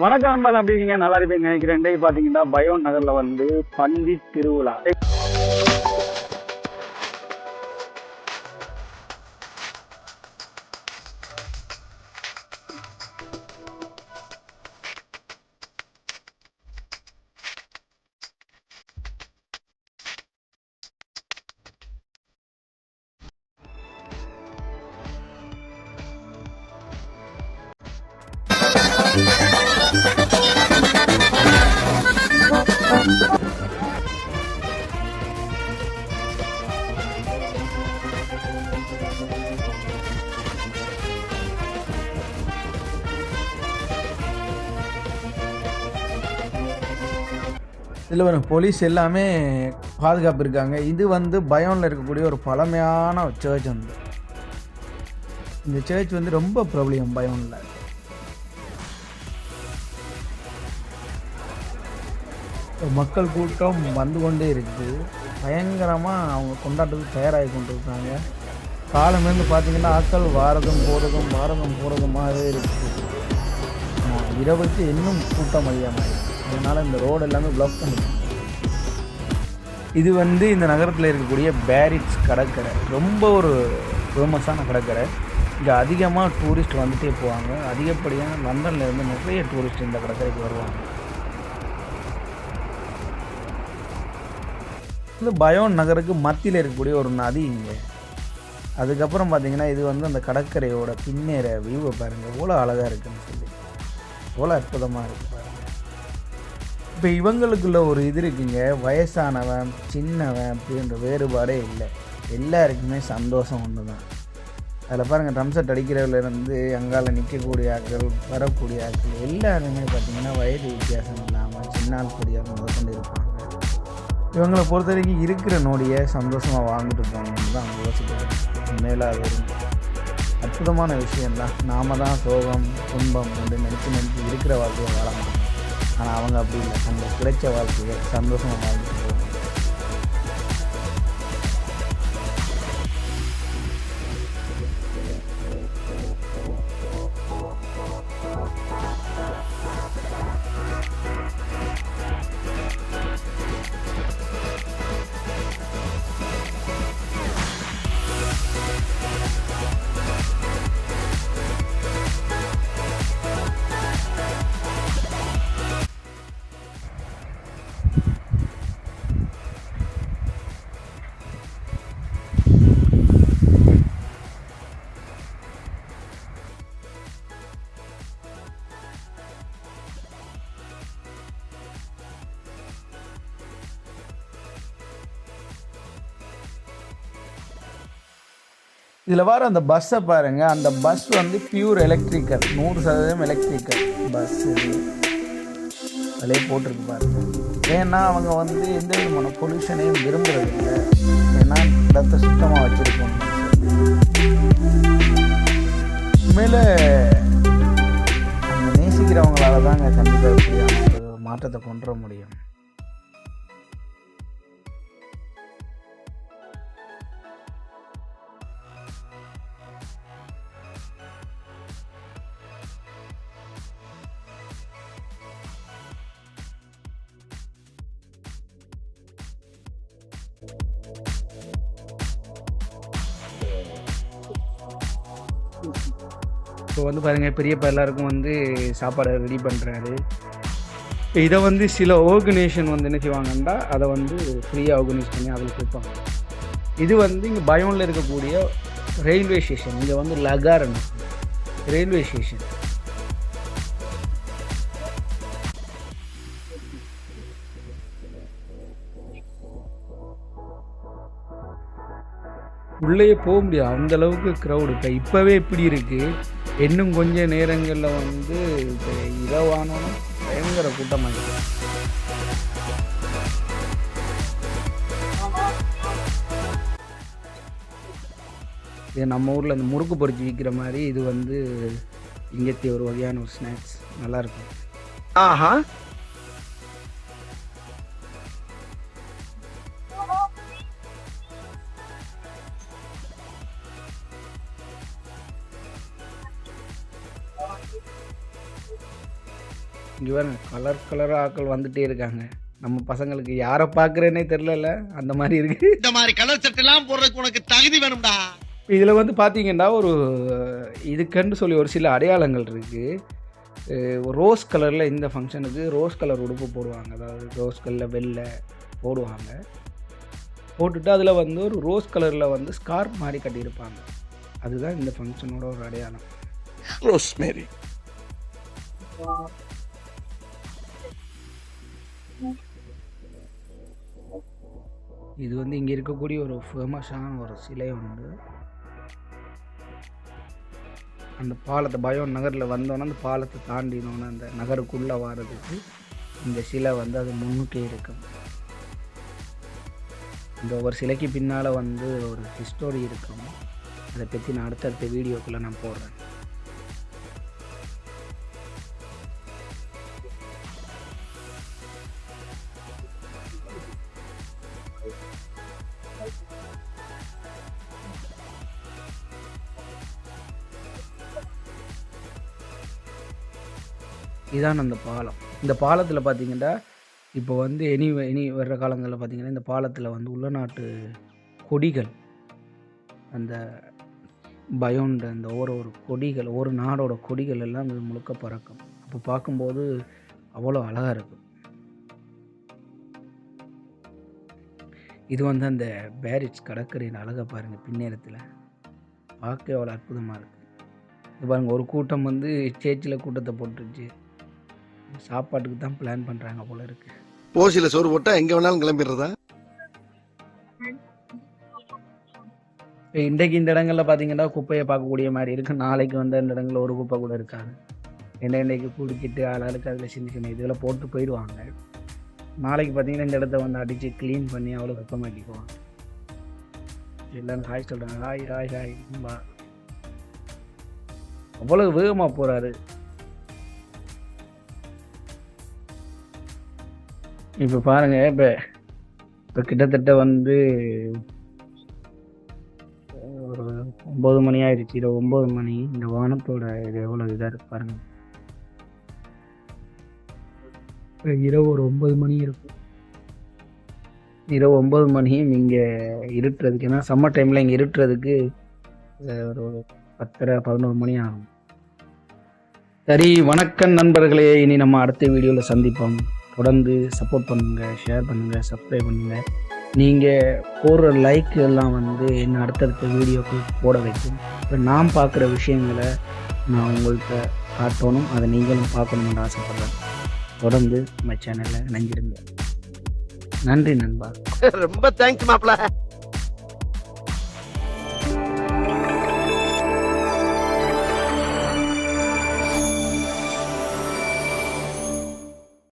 வணக்கம் நண்பா நல்லா இருப்பீங்க நினைக்கிறேன். இன்றைக்கு பார்த்தீங்கன்னா பயோன் நகர்ல வந்து பந்தி திருவிழா. இதில் வரும் போலீஸ் எல்லாமே பாதுகாப்பு இருக்காங்க இது வந்து பயோனில் இருக்கக்கூடிய ஒரு பழமையான சர்ச் வந்து. இந்த சர்ச் வந்து ரொம்ப பிரபலியம் பயோனில் மக்கள் கூட்டம் வந்து கொண்டே இருக்குது பயங்கரமாக அவங்க கொண்டாட்டத்துக்கு தயாராகி கொண்டு இருக்காங்க காலமேருந்து பார்த்தீங்கன்னா ஆட்கள் வாரதும் போகிறதும் வாரதும் போகிறதுமாகவே இருக்குது இரவுக்கு இன்னும் கூட்டம் அதிகமாக இருக்குது அதனால் இந்த ரோடு எல்லாமே பிளாக் பண்ணிடும் இது வந்து இந்த நகரத்தில் இருக்கக்கூடிய பேரிட்ஸ் கடற்கரை. ரொம்ப ஒரு ஃபேமஸான கடற்கரை. இங்கே அதிகமாக டூரிஸ்ட் வந்துட்டே போவாங்க. அதிகப்படியான லண்டனில் இருந்து நிறைய டூரிஸ்ட் இந்த கடற்கரைக்கு வருவாங்க. இந்த பயோன் நகருக்கு மத்தியில் இருக்கக்கூடிய ஒரு நதி இங்கே. அதுக்கப்புறம் பார்த்தீங்கன்னா இது வந்து அந்த கடற்கரையோட பின்னேற வியூவை பாருங்கள் எவ்வளோ அழகாக இருக்குன்னு சொல்லி. எவ்வளோ அற்புதமாக இருக்குது பாருங்கள் இப்போ இவங்களுக்குள்ள ஒரு இது இருக்குங்க. வயசானவன் சின்னவன் அப்படின்ற வேறுபாடே இல்லை. எல்லாருக்குமே சந்தோஷம் ஒன்று தான் அதில் பாருங்கள் ட்ரம்செட் அடிக்கிறவர்லேருந்து அங்கால நிற்கக்கூடிய ஆட்கள் வரக்கூடிய ஆட்கள் எல்லாருமே பார்த்தீங்கன்னா வயது வித்தியாசம் இல்லாமல் சின்னால் பெரியார் முதற்கொண்டு இருப்பாங்க இவங்களை பொறுத்த வரைக்கும் இருக்கிற நோடியை சந்தோஷமாக வாழ்ந்துட்டு போகணும்னு தான் யோசிக்கிறேன். யோசிக்கிறாங்க மேலே அது அற்புதமான விஷயம்தான். நாம தான் சோகம் துன்பம் என்று நினச்சி நினச்சி இருக்கிற வாழ்க்கையை வாழ முடியும். ஆனால் அவங்க அப்படி இல்லை. அந்த கிடைச்ச வாழ்க்கையை சந்தோஷமாக வாழ்ந்துட்டு இதில் வர அந்த பஸ்ஸை பாருங்கள் அந்த பஸ் வந்து பியூர் எலக்ட்ரிக்கல் நூறு சதவீதம் எலக்ட்ரிக்கல் பஸ் இது. அதிலே போட்டிருக்கு பாருங்க. ஏன்னா அவங்க வந்து எந்த விதமான பொல்யூஷனையும் விரும்புறது ஏன்னா இடத்த சுத்தமாக வச்சுருக்கோம் உண்மையில் அவங்க நேசிக்கிறவங்களால தாங்க கண்டிப்பாக ஒரு மாற்றத்தை கொண்டு வர முடியும். இப்போ வந்து பாருங்கள் பெரியப்பா எல்லாருக்கும் வந்து சாப்பாடை ரெடி பண்ணுறாரு இதை வந்து சில ஆர்கனைசேஷன் வந்து என்ன செய்வாங்கன்னா அதை வந்து ஃப்ரீயாக ஆர்கனைஸ் பண்ணி அதில் கொடுப்பாங்க. இது வந்து இங்கே பயோனில் இருக்கக்கூடிய ரயில்வே ஸ்டேஷன் இங்கே வந்து லகாரன். ரயில்வே ஸ்டேஷன் உள்ளேயே போக முடியாது. அந்த அளவுக்கு க்ரௌடு இப்போ இப்போவே இப்படி இருக்குது இன்னும் கொஞ்ச நேரங்களில் வந்து இப்போ இரவானோன்னு பயங்கர கூட்டமாக இது நம்ம ஊரில் இந்த முறுக்கு பொறிச்சு விற்கிற மாதிரி இது வந்து இங்கத்திய ஒரு வகையான ஒரு ஸ்நாக்ஸ் நல்லாயிருக்கும் ஆஹா. இங்கே பாருங்க கலர் கலராக ஆட்கள் வந்துட்டே இருக்காங்க. நம்ம பசங்களுக்கு யாரை பார்க்குறேன்னே தெரிலல அந்த மாதிரி இருக்கு. இந்த மாதிரி கலர் சட்டெல்லாம் போடுறதுக்கு உனக்கு தகுதி வேணும்டா. இதில் வந்து பார்த்தீங்கன்னா ஒரு இதுக்குன்னு சொல்லி ஒரு சில அடையாளங்கள் இருக்குது ரோஸ் கலரில் இந்த ஃபங்க்ஷனுக்கு ரோஸ் கலர் உடுப்பு போடுவாங்க. அதாவது ரோஸ் கலரில் வெள்ளை போடுவாங்க. போட்டுட்டு அதில் வந்து ஒரு ரோஸ் கலரில் வந்து ஸ்கார்ப் மாதிரி கட்டியிருப்பாங்க. அதுதான் இந்த ஃபங்க்ஷனோட ஒரு அடையாளம். Rosemary. இது வந்து இங்கே இருக்கக்கூடிய ஒரு ஃபேமஸான ஒரு சிலை உண்டு. அந்த பாலத்தை பயோன் நகரில் வந்தோன்னே அந்த பாலத்தை தாண்டினோன்னே அந்த நகருக்குள்ளே வர்றதுக்கு இந்த சிலை வந்து அது முன்னுக்கே இருக்கும் இந்த ஒரு சிலைக்கு பின்னால் வந்து ஒரு ஹிஸ்டோரி இருக்கும் அதை பற்றி நான் அடுத்தடுத்த வீடியோக்குள்ளே நான் போடுறேன். இதான் அந்த பாலம். இந்த பாலத்தில் பார்த்தீங்கன்னா இப்போ வந்து இனி இனி வர்ற காலங்களில் பார்த்தீங்கன்னா இந்த பாலத்தில் வந்து உள்நாட்டு கொடிகள் அந்த பயோண்ட அந்த ஒரு ஒரு கொடிகள் ஒரு நாடோட கொடிகள் எல்லாம் இது முழுக்க பறக்கும். அப்போ பார்க்கும்போது அவ்வளோ அழகாக இருக்கும் இது வந்து அந்த பேரிட்ஸ் கடற்கரையின் அழகை பாருங்கள் பின்னேரத்தில். பார்க்க அவ்வளோ அற்புதமாக இருக்குது இது பாருங்கள் ஒரு கூட்டம் வந்து சேச்சில் கூட்டத்தை போட்டுருச்சு. சாப்பாட்டுக்கு தான் பிளான் பண்ணுறாங்க போல இருக்கு. ஓசில சோறு போட்டா எங்க வேணாலும் கிளம்பிடுறதா? இப்போ இன்றைக்கு இந்த இடங்களில் பார்த்தீங்கன்னா குப்பையை பார்க்கக்கூடிய மாதிரி இருக்குது நாளைக்கு வந்து அந்த இடங்களில் ஒரு குப்பை கூட இருக்காது. என்ன இன்னைக்கு குடிச்சிட்டு ஆளாளுக்கு அதில் சின்ன சின்ன இதில் போட்டு போயிடுவாங்க. நாளைக்கு பார்த்தீங்கன்னா இந்த இடத்த வந்து அடித்து க்ளீன் பண்ணி அவ்வளோ வெப்பமாக்கிக்குவாங்க. எல்லாரும் ஹாய் சொல்கிறாங்க ஹாய் ஹாய் ஹாய் அவ்வளோ வேகமாக போகிறாரு இப்போ பாருங்க இப்போ இப்போ கிட்டத்தட்ட வந்து ஒரு ஒம்பது மணி ஆயிடுச்சு இது ஒம்பது மணி. இந்த வானத்தோட இது எவ்வளோ இதாக இருக்கு பாருங்க. இரவு ஒரு ஒம்பது மணி இருக்கும் இரவு ஒம்பது மணியும் இங்கே இருட்டுறதுக்கு ஏன்னா சம்மர் டைமில் இங்கே இருட்டுறதுக்கு ஒரு பத்தரை பதினோரு மணி ஆகும். சரி வணக்கம் நண்பர்களே. இனி நம்ம அடுத்த வீடியோவில் சந்திப்போம். தொடர்ந்து சப்போர்ட் பண்ணுங்கள் ஷேர் பண்ணுங்கள் சப்ஸ்கிரைப் பண்ணுங்கள் நீங்கள் போடுற லைக் எல்லாம் வந்து என்ன அடுத்தடுத்த வீடியோக்கு போட வைக்கும். இப்போ நான் பார்க்குற விஷயங்களை நான் உங்கள்கிட்ட காட்டணும். அதை நீங்களும் பார்க்கணும்னு ஆசைப்பட்றேன். தொடர்ந்து நம்ம சேனலில் இணைஞ்சிருங்க நன்றி நண்பா. ரொம்ப தேங்க்ஸ் மாப்பிள்ள